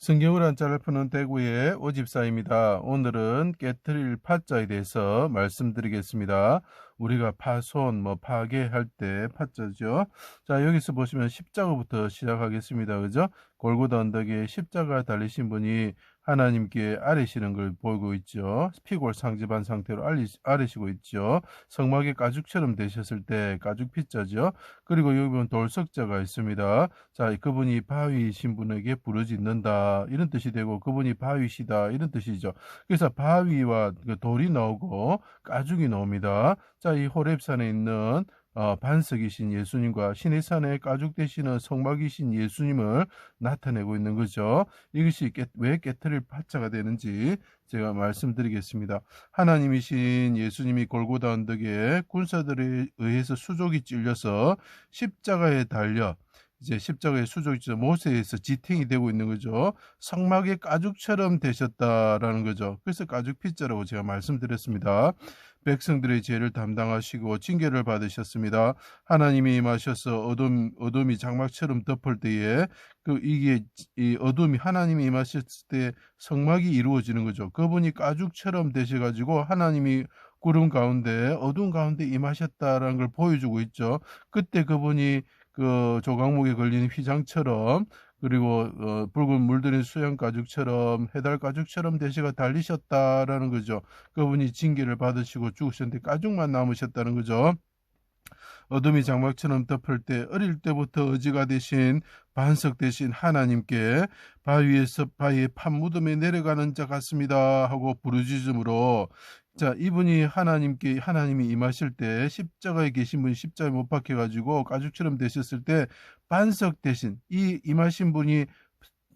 성경을 한자를 푸는 대구의 오집사입니다. 오늘은 깨트릴 파자에 대해서 말씀드리겠습니다. 우리가 파손, 뭐 파괴할 때 파자죠. 자, 여기서 보시면 십자가부터 시작하겠습니다. 그죠? 골고다 언덕에 십자가 달리신 분이 하나님께 아뢰시는 걸 보이고 있죠. 피골 상집한 상태로 아뢰시고 있죠. 성막의 가죽처럼 되셨을 때 가죽 피자죠. 그리고 여기 보면 돌석자가 있습니다. 자, 그분이 바위이신 분에게 부르짖는다. 이런 뜻이 되고 그분이 바위시다. 이런 뜻이죠. 그래서 바위와 그 돌이 나오고 가죽이 나옵니다. 자, 이 호랩산에 있는 어, 반석이신 예수님과 신의 산에 가죽 되시는 성막이신 예수님을 나타내고 있는 거죠. 이것이 깨, 왜 깨트릴 파자가 되는지 제가 말씀드리겠습니다. 하나님이신 예수님이 골고다 언덕에 군사들에 의해서 수족이 찔려서 십자가에 달려 이제 십자가의 수족이죠. 모세에서 지탱이 되고 있는 거죠. 성막의 가죽처럼 되셨다라는 거죠. 그래서 가죽 피자라고 제가 말씀드렸습니다. 백성들의 죄를 담당하시고 징계를 받으셨습니다. 하나님이 임하셔서 어둠 어둠이 장막처럼 덮을 때에 그 이게 이 어둠이 하나님이 임하셨을 때 성막이 이루어지는 거죠. 그분이 가죽처럼 되셔 가지고 하나님이 구름 가운데 어둠 가운데 임하셨다라는 걸 보여주고 있죠. 그때 그분이 그 조각목에 걸린 휘장처럼 그리고 어, 붉은 물들인 수영 가죽처럼 해달 가죽처럼 대시가 달리셨다라는 거죠. 그분이 징계를 받으시고 죽으셨는데 가죽만 남으셨다는 거죠. 어둠이 장막처럼 덮을 때 어릴 때부터 의지가 되신 반석 대신 하나님께 바위에서 바위의 판 무덤에 내려가는 자 같습니다 하고 부르짖음으로 자, 이분이 하나님께 하나님이 임하실 때 십자가에 계신 분이 십자가에 못 박혀 가지고 가죽처럼 되셨을 때 반석 대신 이 임하신 분이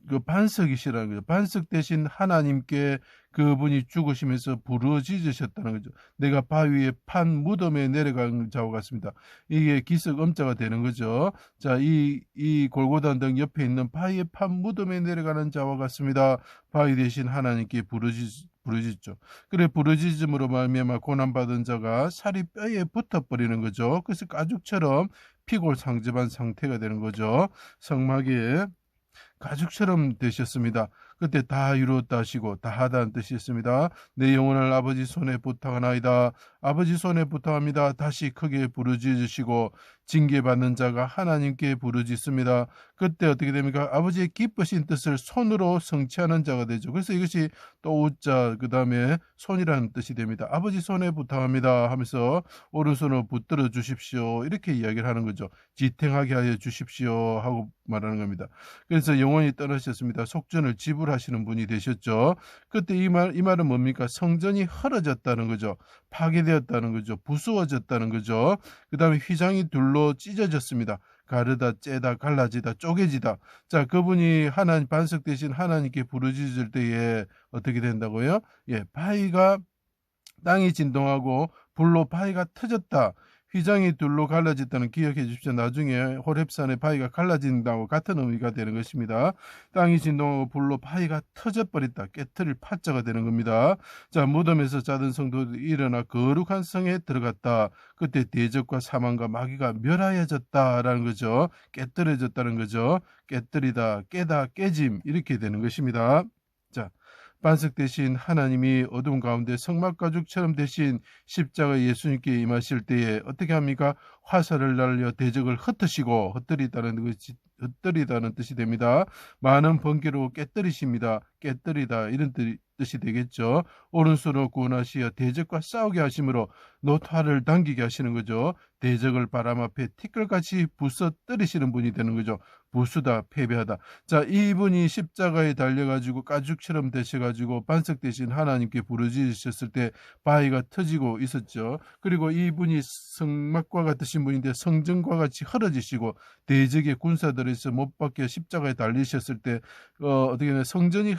그 반석이시라는 거죠. 반석 대신 하나님께 그분이 죽으시면서 부르짖으셨다는 거죠. 내가 바위에 판 무덤에 내려간 자와 같습니다. 이게 기석 엄자가 되는 거죠. 자, 이, 이 골고단 등 옆에 있는 바위에 판 무덤에 내려가는 자와 같습니다. 바위 대신 하나님께 부르짖, 부르짖죠. 그래 부르짖음으로 말미암아 고난받은 자가 살이 뼈에 붙어버리는 거죠. 그래서 가죽처럼 피골상접한 상태가 되는 거죠. 성막에 가죽처럼 되셨습니다. 그때 다 이루었다 하시고 다 하다는 뜻이었습니다. 내 영혼을 아버지 손에 부탁하나이다. 아버지 손에 부탁합니다. 다시 크게 부르짖으시고 징계받는 자가 하나님께 부르짖습니다. 그때 어떻게 됩니까? 아버지의 기쁘신 뜻을 손으로 성취하는 자가 되죠. 그래서 이것이 또 우자 그 다음에 손이라는 뜻이 됩니다. 아버지 손에 부탁합니다 하면서 오른손으로 붙들어 주십시오. 이렇게 이야기를 하는 거죠. 지탱하게 하여 주십시오 하고 말하는 겁니다. 그래서 영원히 떠나셨습니다. 속전을 지불 하시는 분이 되셨죠. 그때 이 말, 이 말은 뭡니까? 성전이 헐어졌다는 거죠. 파괴되었다는 거죠. 부수어졌다는 거죠. 그 다음에 휘장이 둘로 찢어졌습니다. 가르다, 째다, 갈라지다, 쪼개지다. 자, 그분이 하나님, 반석 대신 하나님께 부르짖을 때에 어떻게 된다고요? 예, 바위가 땅이 진동하고 불로 바위가 터졌다. 휘장이 둘로 갈라졌다는 기억해 주십시오. 나중에 호랩산의 바위가 갈라진다고 같은 의미가 되는 것입니다. 땅이 진동하고 불로 바위가 터져버렸다. 깨트릴 파자가 되는 겁니다. 자, 무덤에서 자던 성도들이 일어나 거룩한 성에 들어갔다. 그때 대적과 사망과 마귀가 멸하여졌다라는 거죠. 깨뜨려졌다는 거죠. 깨뜨리다, 깨다, 깨짐 이렇게 되는 것입니다. 자, 반석 대신 하나님이 어둠 가운데 성막 가죽처럼 대신 십자가 예수님께 임하실 때에 어떻게 합니까? 화살을 날려 대적을 흩으시고 흩뜨리다는 것이 흩뜨리다는 뜻이 됩니다. 많은 번개로 깨뜨리십니다. 깨뜨리다 이런 뜻이 되겠죠. 오른손으로 구원하시어 대적과 싸우게 하심으로 노타를 당기게 하시는 거죠. 대적을 바람 앞에 티끌같이 부숴뜨리시는 분이 되는 거죠. 부수다, 패배하다. 자, 이분이 십자가에 달려가지고 가죽처럼 되셔가지고 반석 대신 하나님께 부르짖으셨을 때 바위가 터지고 있었죠. 그리고 이분이 성막과 같으신 분인데 성전과 같이 헐어지시고 대적의 군사들에서 못 박혀 십자가에 달리셨을 때 어, 어떻게 되 성전이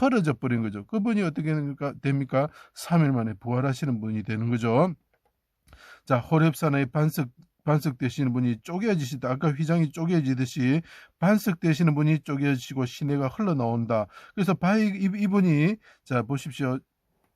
헐어져 버린 거죠. 그분이 어떻게 됩니까? 3일 만에 부활하시는 분이 되는 거죠. 자, 호랩산의 반석 반석 되시는 분이 쪼개지시다. 아까 휘장이 쪼개지듯이 반석 되시는 분이 쪼개지고 시내가 흘러나온다. 그래서 바이 이분이 자 보십시오.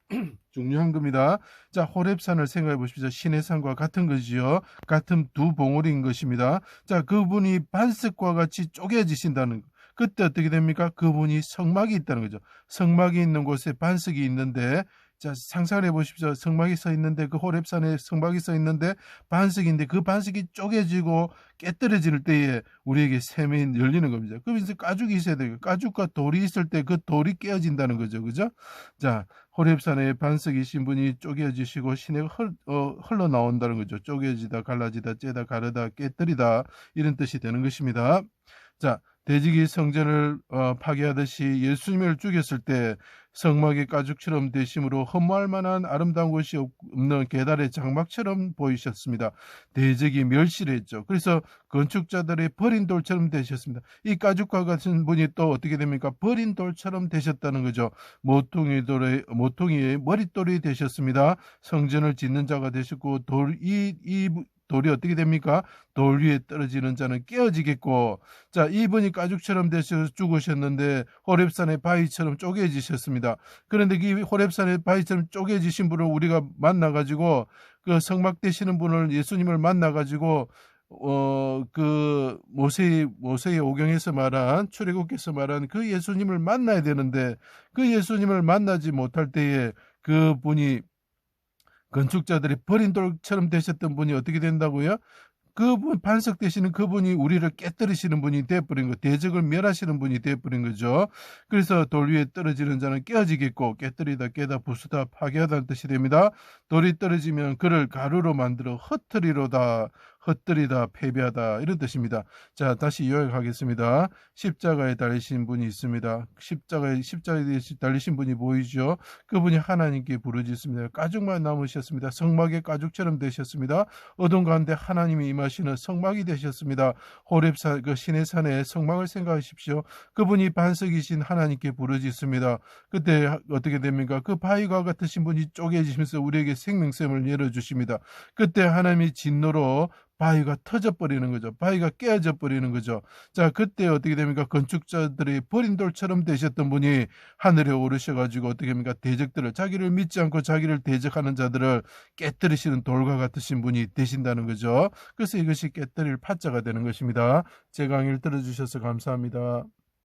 중요한 겁니다. 자, 호랩산을 생각해 보십시오. 시내산과 같은 거지요. 같은 두 봉우리인 것입니다. 자, 그분이 반석과 같이 쪼개지신다는 그때 어떻게 됩니까? 그분이 성막이 있다는 거죠. 성막이 있는 곳에 반석이 있는데 자 상상을 해보십시오. 성막이 서 있는데 그 호랩산에 성막이 서 있는데 반석인데 그 반석이 쪼개지고 깨떨어질 때에 우리에게 샘이 열리는 겁니다. 그럼 이제 가죽이 있어야 돼요. 가죽과 돌이 있을 때 그 돌이 깨어진다는 거죠. 그죠? 자 호랩산에 반석이신 분이 쪼개지시고 시내가 흘, 어, 흘러나온다는 거죠. 쪼개지다, 갈라지다, 째다, 가르다, 깨뜨리다 이런 뜻이 되는 것입니다. 자, 대지기 성전을 어, 파괴하듯이 예수님을 죽였을 때 성막의 가죽처럼 되심으로 허무할 만한 아름다운 곳이 없는 계달의 장막처럼 보이셨습니다. 대적이 멸시를 했죠. 그래서 건축자들의 버린 돌처럼 되셨습니다. 이 가죽과 같은 분이 또 어떻게 됩니까? 버린 돌처럼 되셨다는 거죠. 모퉁이 돌의 모퉁이의 머릿돌이 되셨습니다. 성전을 짓는 자가 되셨고 돌이 이 돌이 어떻게 됩니까? 돌 위에 떨어지는 자는 깨어지겠고 자 이분이 가죽처럼 되셔서 죽으셨는데 호랩산의 바위처럼 쪼개지셨습니다. 그런데 이 호랩산의 바위처럼 쪼개지신 분을 우리가 만나가지고 그 성막 되시는 분을 예수님을 만나가지고 어, 그, 모세, 모세의 오경에서 말한, 출애굽께서 말한 그 예수님을 만나야 되는데, 그 예수님을 만나지 못할 때에 그 분이 건축자들이 버린 돌처럼 되셨던 분이 어떻게 된다고요? 그분 반석 되시는 그분이 우리를 깨뜨리시는 분이 되어버린 거, 대적을 멸하시는 분이 되어버린 거죠. 그래서 돌 위에 떨어지는 자는 깨어지겠고 깨뜨리다 깨다 부수다 파괴하다는 뜻이 됩니다. 돌이 떨어지면 그를 가루로 만들어 흩트리로다 헛들이다 패배하다 이런 뜻입니다. 자 다시 요약하겠습니다. 십자가에 달리신 분이 있습니다. 십자가에 십자가에 달리신 분이 보이죠. 그분이 하나님께 부르짖습니다. 가죽만 남으셨습니다. 성막의 가죽처럼 되셨습니다. 어둠 가운데 하나님이 임하시는 성막이 되셨습니다. 호랩산 그 신의 산에 성막을 생각하십시오. 그분이 반석이신 하나님께 부르짖습니다. 그때 어떻게 됩니까? 그 바위가 같으신 분이 쪼개지면서 우리에게 생명샘을 열어 주십니다. 그때 하나님이 진노로 바위가 터져버리는 거죠. 바위가 깨어져 버리는 거죠. 자, 그때 어떻게 됩니까? 건축자들이 버린 돌처럼 되셨던 분이 하늘에 오르셔가지고 어떻게 합니까? 대적들을, 자기를 믿지 않고 자기를 대적하는 자들을 깨뜨리시는 돌과 같으신 분이 되신다는 거죠. 그래서 이것이 깨뜨릴 파자가 되는 것입니다. 제 강의를 들어주셔서 감사합니다.